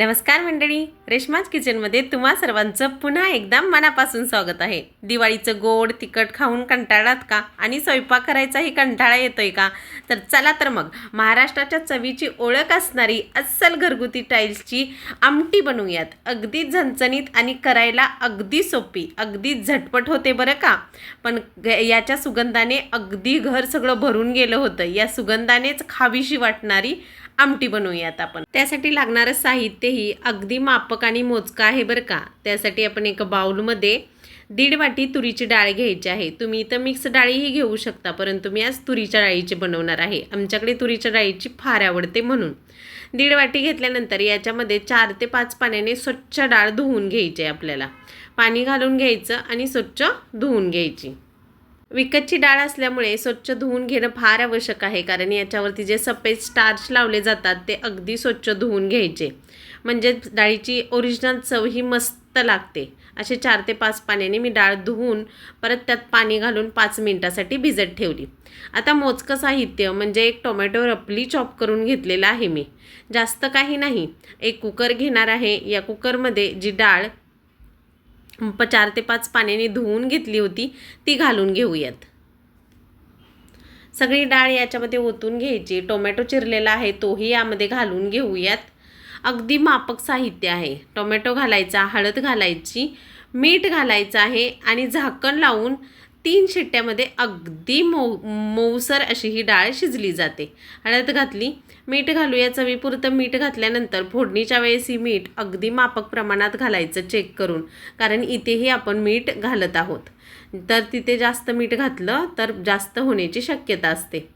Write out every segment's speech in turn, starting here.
नमस्कार मंडळी रेश्माज किचनमध्ये तुम्हा सर्वांचं पुन्हा एकदा मनापासून स्वागत आहे. दिवाळीचं गोड तिखट खाऊन कंटाळात का? आणि स्वयंपाक करायचाही कंटाळा येतोय का? तर चला तर मग महाराष्ट्राच्या चवीची ओळख असणारी अस्सल घरगुती टाईल्सची आमटी बनवूयात. अगदी झणझणीत आणि करायला अगदी सोपी अगदी झटपट होते बरं का? पण ग- याच्या सुगंधाने अगदी घर सगळं भरून गेलं होतं. या सुगंधानेच खावीशी वाटणारी आमटी बनवूयात आपण. त्यासाठी लागणारं साहित्यही अगदी मापक आणि मोजकं आहे बरं का. त्यासाठी आपण एका बाउलमध्ये दीड वाटी तुरीची डाळ घ्यायची आहे. तुम्ही इथं मिक्स डाळीही घेऊ शकता परंतु मी आज तुरीच्या डाळीची बनवणार आहे. आमच्याकडे तुरीच्या डाळीची फार आवडते म्हणून. दीड वाटी घेतल्यानंतर याच्यामध्ये चार ते पाच पाण्याने स्वच्छ डाळ धुवून घ्यायची आहे आपल्याला. पाणी घालून घ्यायचं आणि स्वच्छ धुवून घ्यायची. विकतची डाळ असल्यामुळे स्वच्छ धुवून घेणं फार आवश्यक आहे कारण याच्यावरती जे सफेद स्टार्च लावले जातात ते अगदी स्वच्छ धुवून घ्यायचे. म्हणजे डाळीची ओरिजिनल चव ही मस्त लागते. असे चार ते पाच पाण्याने मी डाळ धुवून परत त्यात पाणी घालून पाच मिनटासाठी भिजत ठेवली. आता मोजकं साहित्य म्हणजे एक टोमॅटो रपली चॉप करून घेतलेला आहे मी. जास्त काही नाही. एक कुकर घेणार आहे. या कुकरमध्ये जी डाळ प चार ते पाच पाण्याने धुवून घेतली होती ती घालून घेऊयात. सगळी डाळ याच्यामध्ये ओतून घ्यायची. टोमॅटो चिरलेला आहे तोही यामध्ये घालून घेऊयात. अगदी मापक साहित्य आहे. टोमॅटो घालायचा हळद घालायची मीठ घालायचं आहे आणि झाकण लावून तीन शिट्ट्यामध्ये अगदी मऊ मऊसर अशी ही डाळ शिजली जाते. हळद घातली मीठ घालूया चवीपुरतं मीठ घातल्यानंतर फोडणीच्या वेळेस ही मीठ अगदी मापक प्रमाणात घालायचं चेक करून कारण इथेही आपण मीठ घालत आहोत. तर तिथे जास्त मीठ घातलं तर जास्त होण्याची शक्यता असते.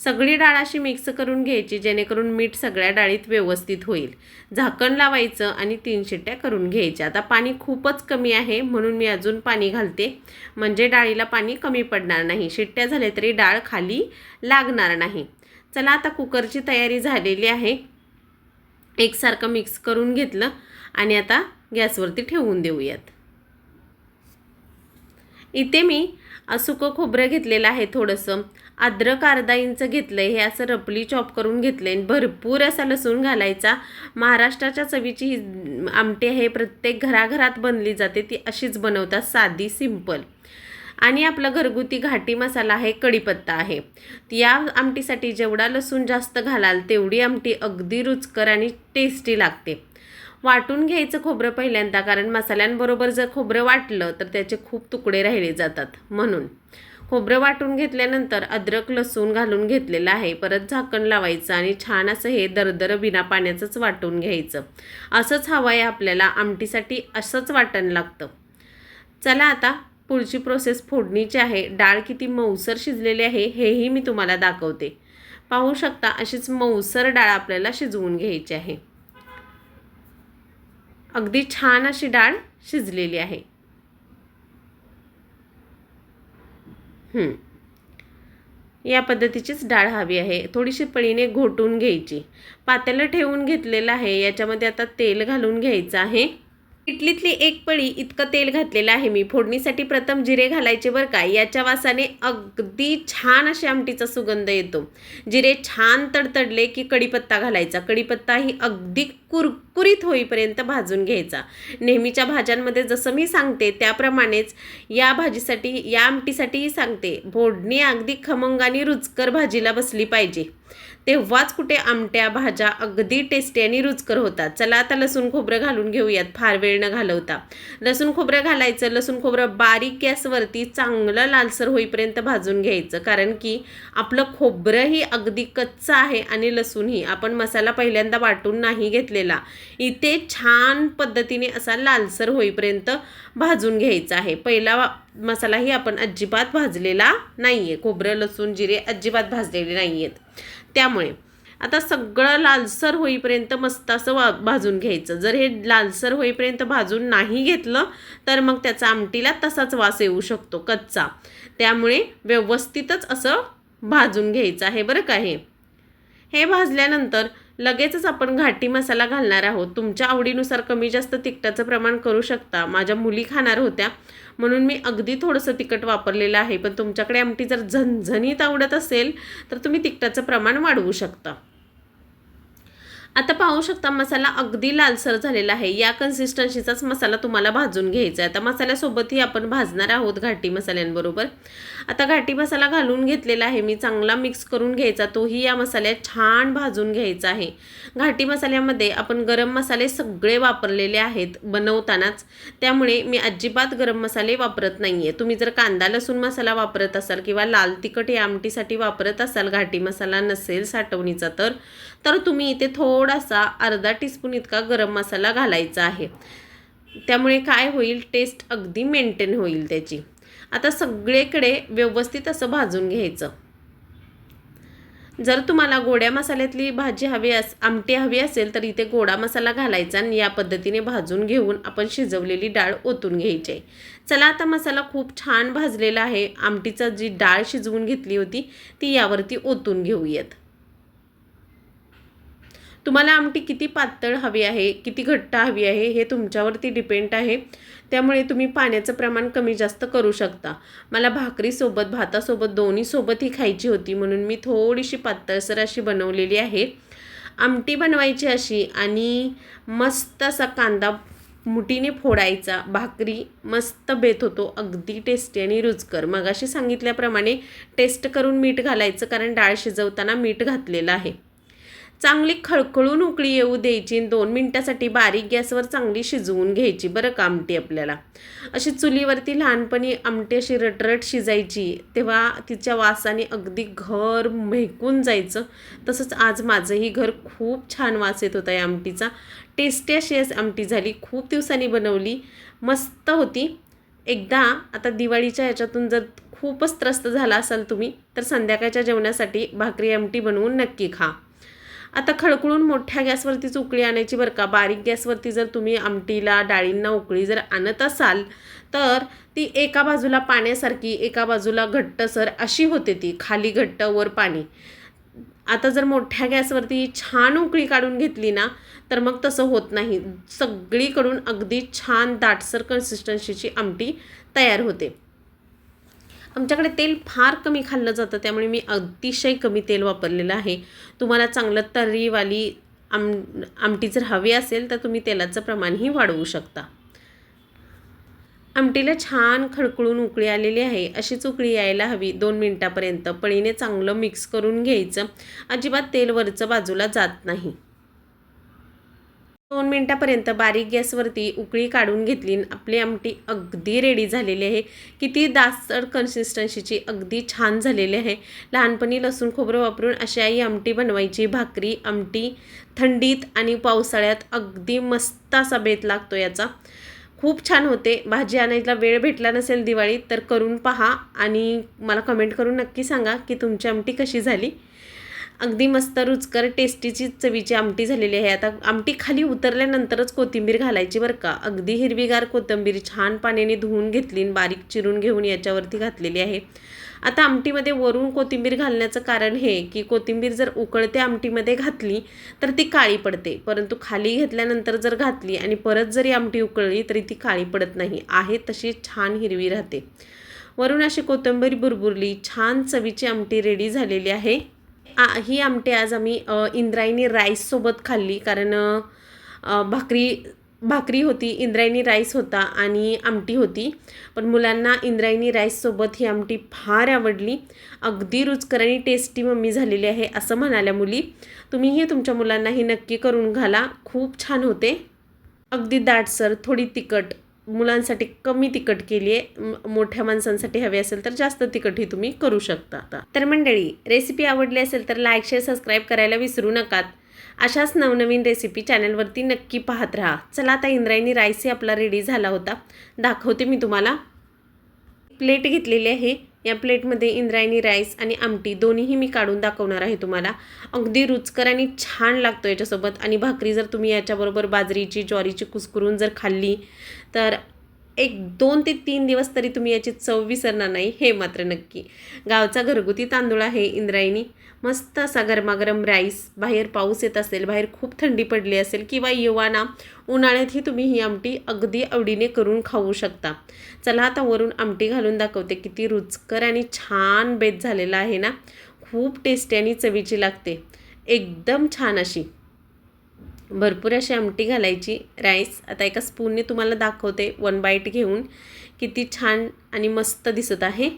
सगळी डाळ अशी मिक्स करून घ्यायची जेणेकरून मीठ सगळ्या डाळीत व्यवस्थित होईल. झाकण लावायचं आणि तीन शिट्ट्या करून घ्यायच्या. आता पाणी खूपच कमी आहे म्हणून मी अजून पाणी घालते. म्हणजे डाळीला पाणी कमी पडणार नाही. शिट्ट्या झाल्या तरी डाळ खाली लागणार नाही. चला आता कुकरची तयारी झालेली आहे. एकसारखं मिक्स करून घेतलं आणि आता गॅसवरती ठेवून देऊयात. इथे मी सुकं खोबरं घेतलेलं आहे थोडंसं. अद्रक अर्धा इंच घेतलं आहे हे असं रपली चॉप करून घेतलं आहे भरपूर असा लसूण घालायचा. महाराष्ट्राच्या चवीची ही आमटी आहे प्रत्येक घराघरात बनली जाते. ती अशीच बनवतात साधी सिंपल आणि आपला घरगुती घाटी मसाला आहे कढीपत्ता आहे. या आमटीसाठी जेवढा लसूण जास्त घालाल तेवढी आमटी अगदी रुचकर आणि टेस्टी लागते. वाटून घ्यायचं खोबरं पहिल्यांदा कारण मसाल्यांबरोबर जर खोबरं वाटलं तर त्याचे खूप तुकडे राहिले जातात म्हणून. खोबरं वाटून घेतल्यानंतर अद्रक लसूण घालून घेतलेलं आहे. परत झाकण लावायचं आणि छान असं हे दरदर बिना पाण्याचंच वाटून घ्यायचं. असंच हवं आहे आपल्याला आमटीसाठी असंच वाटण लागतं. चला आता पुढची प्रोसेस फोडणीची आहे. डाळ किती मऊसर शिजलेली आहे हेही मी तुम्हाला दाखवते. पाहू शकता अशीच मऊसर डाळ आपल्याला शिजवून घ्यायची आहे. अगदी छान अशी डाळ शिजलेली आहे. या पद्धतीचीच डाळ हवी आहे. थोडीशी पळीने घोटून घ्यायची. पातेलं ठेवून घेतलेलं आहे. याच्यामध्ये आता तेल घालून घ्यायचं आहे. इटलीतली एक पळी इतकं तेल घातलेलं आहे मी. फोडणीसाठी प्रथम जिरे घालायचे बरं का? याच्या वासाने अगदी छान अशी आमटीचा सुगंध येतो. जिरे छान तडतडले की कढीपत्ता घालायचा. कढीपत्ता ही अगदी कुरकुरीत होईपर्यंत भाजून घ्यायचा. नेहमीच्या भाज्यांमध्ये जसं मी सांगते त्याप्रमाणेच या भाजीसाठी या आमटीसाठीही सांगते. फोडणी अगदी खमंग आणि रुचकर भाजीला बसली पाहिजे. तेव्हाच कुठे आमट्या भाज्या अगदी टेस्टी आणि रुचकर होतात. चला आता लसूण खोबरं घालून घेऊयात. फार वेळ न घालवता. लसूण खोबरं घालायचं. लसूण खोबरं बारीक गॅसवरती चांगलं लालसर होईपर्यंत भाजून घ्यायचं. कारण की आपलं खोबरंही अगदी कच्चं आहे आणि लसूणही. आपण मसाला पहिल्यांदा वाटून नाही घेतलेला. इथे छान पद्धतीने असा लालसर होईपर्यंत भाजून घ्यायचा आहे. पहिला मसालाही आपण अजिबात भाजलेला नाही आहे खोबरं लसूण जिरे अजिबात भाजलेले नाही आहेत त्यामुळे आता सगळं लालसर होईपर्यंत मस्त असं वा भाजून घ्यायचं. जर हे लालसर होईपर्यंत भाजून नाही घेतलं तर मग त्याचा आमटीला तसाच वास येऊ शकतो कच्चा. त्यामुळे व्यवस्थितच असं भाजून घ्यायचं आहे बरं का हे. भाजल्यानंतर लगेचच आपण घाटी मसाला घालणार आहोत. तुमच्या आवडीनुसार कमी जास्त तिखटाचं प्रमाण करू शकता. माझ्या मुली खाणार होत्या. म्हणून मी अगदी थोडंसं तिखट वापरलेलं आहे. पण तुमच्याकडे आमटी जर झणझणीत आवडत असेल तर तुम्ही तिखटाचं प्रमाण वाढवू शकता. आता पाहू शकता मसाला अगदी लालसर झालेला आहे. या कन्सिस्टन्सीचाच मसाला तुम्हाला भाजून घ्यायचा आहे. आता मसाल्यासोबतही आपण भाजणार आहोत घाटी मसाल्यांबरोबर. आता घाटी मसाला घालून घेतलेला आहे. मी चांगला मिक्स करून घ्यायचा. तोही या मसाल्यात छान भाजून घ्यायचा आहे. घाटी मसाल्यामध्ये आपण गरम मसाले सगळे वापरलेले आहेत बनवतानाच. त्यामुळे मी अजिबात गरम मसाले वापरत नाही आहे तुम्ही जर कांदा लसूण मसाला वापरत असाल किंवा लाल तिखट या आमटीसाठी वापरत असाल घाटी मसाला नसेल साठवणीचा तर तर तुम्ही इथे थोडासा अर्धा टीस्पून इतका गरम मसाला घालायचा आहे. त्यामुळे काय होईल? टेस्ट अगदी मेंटेन होईल त्याची. आता सगळीकडे व्यवस्थित असं भाजून घ्यायचं. जर तुम्हाला गोड्या मसाल्यातली भाजी हवी अस आमटी हवी असेल तर इथे गोडा मसाला घालायचा आणि या पद्धतीने भाजून घेऊन आपण शिजवलेली डाळ ओतून घ्यायची आहे. चला आता मसाला खूप छान भाजलेला आहे. आमटीचा जी डाळ शिजवून घेतली होती ती यावरती ओतून घेऊयात. तुम्हाला आमटी किती पातळ हवी आहे किती घट्ट हवी आहे हे तुमच्यावरती डिपेंड आहे. त्यामुळे तुम्ही पाण्याचं प्रमाण कमी जास्त करू शकता. मला भाकरीसोबत भातासोबत दोन्हीसोबतही खायची होती म्हणून मी थोडीशी पातळसर अशी बनवलेली आहे. आमटी बनवायची अशी आणि मस्त असा कांदा मुठीने फोडायचा. भाकरी मस्त बेत होतो अगदी टेस्टी आणि रुचकर. मगाशी सांगितल्याप्रमाणे टेस्ट करून मीठ घालायचं कारण डाळ शिजवताना मीठ घातलेलं आहे. चांगली खळखळून उकळी येऊ द्यायची आणि दोन मिनटासाठी बारीक गॅसवर चांगली शिजवून घ्यायची बरं का आमटी आपल्याला. अशी चुलीवरती लहानपणी आमटी अशी रटरट शिजायची तेव्हा तिच्या वासाने अगदी घर मेहकून जायचं. तसंच आज माझंही घर खूप छान वास येत होता या आमटीचा. टेस्टी अशी आमटी झाली खूप दिवसांनी बनवली मस्त होती. एकदा आता दिवाळीच्या याच्यातून जर खूपच त्रस्त झाला असाल तुम्ही तर संध्याकाळच्या जेवणासाठी भाकरी आमटी बनवून नक्की खा. आता खळखळून मोठ्या गॅसवरतीच उकळी आणायची बरं का. बारीक गॅसवरती जर तुम्ही आमटीला डाळींना उकळी जर आणत असाल तर ती एका बाजूला पाण्यासारखी एका बाजूला घट्टसर अशी होते ती खाली घट्ट वर पाणी. आता जर मोठ्या गॅसवरती छान उकळी काढून घेतली ना तर मग तसं होत नाही. सगळीकडून अगदी छान दाटसर कन्सिस्टन्सीची आमटी तयार होते. आमच्याकडे तेल फार कमी खाल्लं जातं त्यामुळे मी अतिशय कमी तेल वापरलेलं आहे. तुम्हाला चांगलं तर्रीवाली आम आमटी जर हवी असेल तर तुम्ही तेलाचं प्रमाणही वाढवू शकता. आमटीला छान खडखळून उकळी आलेली आहे. अशीच उकळी यायला हवी दोन मिनटापर्यंत. पळीने चांगलं मिक्स करून घ्यायचं. अजिबात तेल वरचं बाजूला जात नाही. दोन मिनटापर्यंत बारीक गॅसवरती उकळी काढून घेतली आपली आमटी अगदी रेडी झालेली आहे. किती दासर कन्सिस्टन्सीची अगदी छान झालेली आहे. लहानपणी लसूण खोबरं वापरून अशी आई आमटी बनवायची. भाकरी आमटी थंडीत आणि पावसाळ्यात अगदी मस्त असा बेत लागतो याचा. खूप छान होते. भाजी आणायला वेळ भेटला नसेल दिवाळीत तर करून पहा आणि मला कमेंट करून नक्की सांगा की तुमची आमटी कशी झाली? अगदी मस्त रुचकर टेस्टीची चवीची आमटी झालेली आहे. आता आमटी खाली उतरल्यानंतरच कोथिंबीर घालायची बरं का. अगदी हिरवीगार कोथिंबीर छान पाण्याने धुवून घेतली बारीक चिरून घेऊन याच्यावरती घातलेली आहे. आता आमटीमध्ये वरून कोथिंबीर घालण्याचं कारण हे की कोथिंबीर जर उकळत्या आमटीमध्ये घातली तर ती काळी पडते. परंतु खाली घेतल्यानंतर जर घातली आणि परत जरी आमटी उकळली तरी ती काळी पडत नाही. आहे तशी छान हिरवी राहते. वरून अशी कोथिंबीर बुरबुरली छान चवीची आमटी रेडी झालेली आहे. आ ही आमटी आज आम्ही इंद्रायणी राईससोबत खाल्ली. कारण भाकरी भाकरी होती इंद्रायणी राईस होता आणि आमटी होती. पण मुलांना इंद्रायणी राईससोबत ही आमटी फार आवडली. अगदी रुचकर आणि टेस्टी मम्मी झालेली आहे असं म्हणाल्या मुली. तुम्हीही तुमच्या मुलांना ही नक्की करून घाला. खूप छान होते. अगदी दाटसर थोडी तिखट. मुलांसाठी कमी तिखट केली आहे मोठ्या माणसांसाठी हवी असेल तर जास्त तिखटही तुम्ही करू शकता तर मंडळी रेसिपी आवडली असेल तर लाईक शेअर सबस्क्राईब करायला विसरू नका अशाच नवनवीन रेसिपी चॅनलवरती नक्की पाहत राहा. चला आता इंद्रायणी राईसही आपला रेडी झाला होता. दाखवते मी तुम्हाला. प्लेट घेतलेली आहे. या प्लेटमध्ये इंद्रायणी राईस आणि आमटी दोन्हीही मी काढून दाखवणार आहे तुम्हाला. अगदी रुचकर आणि छान लागतो याच्यासोबत. आणि भाकरी जर तुम्ही याच्याबरोबर बाजरीची ज्वारीची कुसकरून जर खाल्ली तर एक दोन ते तीन दिवस तरी तुम्ही याची चव विसरणार नाही हे मात्र नक्की. गावचा घरगुती तांदूळ आहे इंद्रायणी. मस्त असा गरमागरम राईस बाहेर पाऊस येत असेल बाहेर खूप थंडी पडली असेल किंवा युवाना उन्हाळ्यातही तुम्ही ही आमटी अगदी आवडीने करून खाऊ शकता. चला आता वरून आमटी घालून दाखवते किती रुचकर आणि छान बेत झालेला आहे ना. खूप टेस्टी आणि चवीची लागते. एकदम छान अशी. भरपूर अशी आमटी घालायची. राईस आता एका स्पूनने तुम्हाला दाखवते. वन बाईट घेऊन किती छान आणि मस्त दिसत आहे.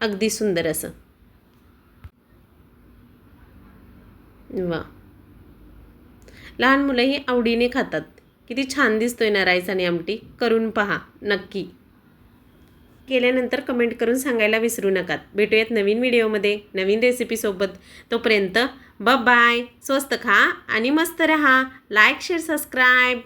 अगदी सुंदर असं. वा. लहान मुलंही आवडीने खातात. किती छान दिसतोय ना राईस आणि आमटी. करून पहा. नक्की. केल्यानंतर कमेंट करून सांगायला विसरू नका. भेटूयात नवीन व्हिडिओमध्ये. नवीन रेसिपीसोबत तोपर्यंत ब बाय स्वस्त खा आणि मस्त रहा. Like share subscribe